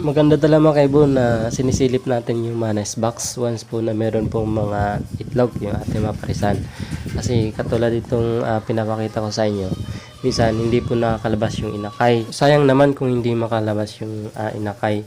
Maganda talaga mga kaibon na sinisilip natin yung mga nest box once po na meron pong mga itlog yung ating maparisan. Kasi katulad itong ah, pinapakita ko sa inyo, minsan hindi po nakakalabas yung inakay. Sayang naman kung hindi makalabas yung ah, inakay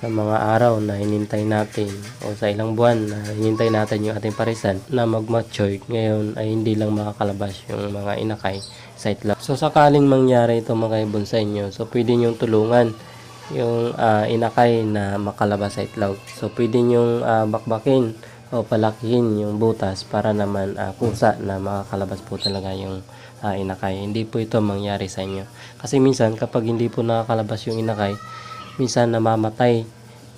sa mga araw na hinintay natin o sa ilang buwan na hinintay natin yung ating parisan na mag-mature ngayon ay hindi lang makakalabas yung mga inakay sa itlog. So sakaling mangyari ito mga kaibon sa inyo, so pwede nyo tulungan yung ah, inakay na makalabas sa itlog. So pwede nyo ah, bakbakin o palakihin yung butas para naman ah, kusa na makakalabas po talaga yung ah, inakay. Hindi po ito mangyari sa inyo. Kasi minsan kapag hindi po nakakalabas yung inakay, minsan namamatay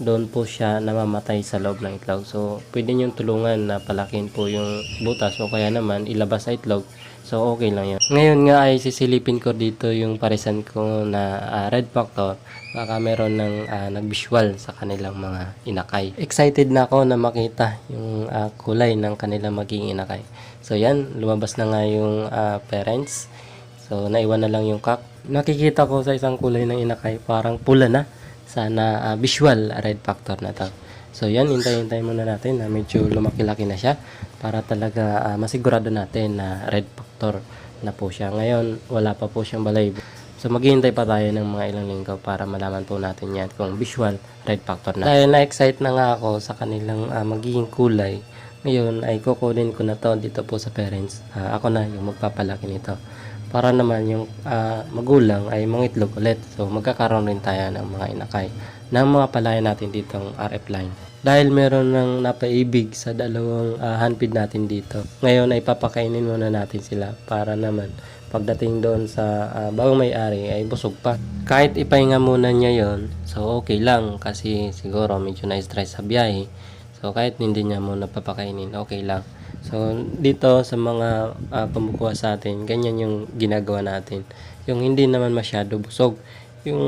doon po siya namamatay sa loob ng itlog. So, pwede niyong tulungan na palakin po yung butas o kaya naman ilabas sa itlog. So, okay lang yun. Ngayon nga ay sisilipin ko dito yung parisan ko na ah, red factor. Baka meron ng ah, nag-visual sa kanilang mga inakay. Excited na ako na makita yung ah, kulay ng kanilang magiging inakay. So, yan. Lumabas na nga yung ah, parents. So, naiwan na lang yung kak. Nakikita ko sa isang kulay ng inakay, parang pula na. Sana ah, visual red factor na to. So, yan. Hintay-hintay muna natin na medyo lumaki-laki na siya para talaga ah, masigurado natin na red factor na po siya. Ngayon, wala pa po siyang balay. So, maghihintay pa tayo ng mga ilang linggo para malaman po natin yan kung visual red factor na. Dahil na-excite na nga ako sa kanilang ah, magiging kulay, ngayon ay kukunin ko na to dito po sa parents. Ah, ako na yung magpapalaki nito. Para naman yung ah, magulang ay mangitlog ulit. So magkakaroon rin tayo ng mga inakay ng mga palaya natin dito ang RF line. Dahil meron ng napaibig sa dalawang ah, handpid natin dito. Ngayon ay papakainin muna natin sila para naman pagdating doon sa ah, bagong may-ari ay busog pa. Kahit ipahinga muna niya yon so okay lang kasi siguro medyo na-stress sa biyahe. So kahit hindi niya muna papakainin, okay lang. So dito sa mga uh, pumukuha sa atin, ganyan yung ginagawa natin. Yung hindi naman masyado busog. Yung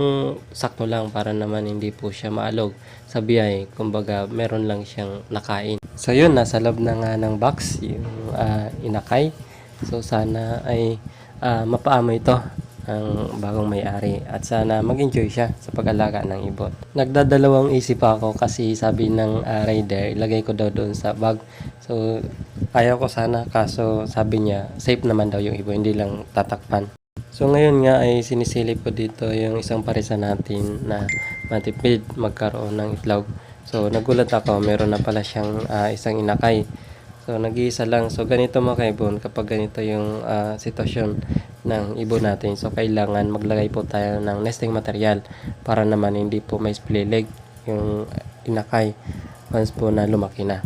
sakto lang para naman hindi po siya maalog sa biyahe. Kumbaga meron lang siyang nakain. So yun, nasa loob na nga ng box yung ah, inakay. So sana ay ah, mapaamo ito ang bagong may-ari at sana mag-enjoy siya sa pag-alaga ng ibon. Nagdadalawang isip ako kasi sabi ng ah, rider, ilagay ko daw doon sa bag. So ayaw ko sana kaso sabi niya safe naman daw yung ibon, hindi lang tatakpan. So ngayon nga ay sinisilip ko dito yung isang parisa natin na matipid magkaroon ng itlog. So nagulat ako, meron na pala siyang ah, isang inakay. So nag-iisa lang. So ganito mga kaibon, kapag ganito yung ah, sitwasyon ng ibon natin, so kailangan maglagay po tayo ng nesting material para naman hindi po may split leg yung inakay once po na lumaki na.